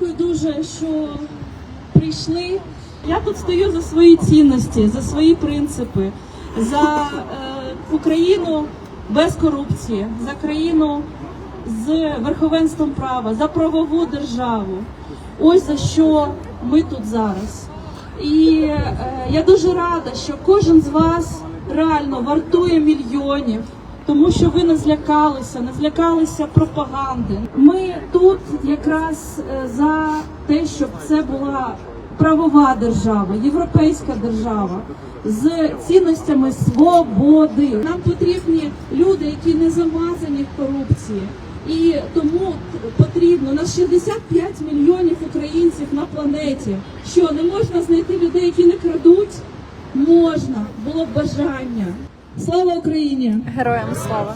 Дякую дуже, що прийшли. Я тут стою за свої цінності, за свої принципи, за е, Україну без корупції, за країну з верховенством права, за правову державу. Ось за що ми тут зараз. І е, я дуже рада, що кожен з вас реально вартує мільйонів, тому що ви не злякалися, не злякалися пропаганди. Ми тут якраз е, за те, щоб це була правова держава, європейська держава з цінностями свободи. Нам потрібні люди, які не замазані в корупції. І тому потрібно у нас 65 мільйонів українців на планеті. Що не можна знайти людей, які не крадуть? Можна, було б бажання. Слава Україні! Героям слава!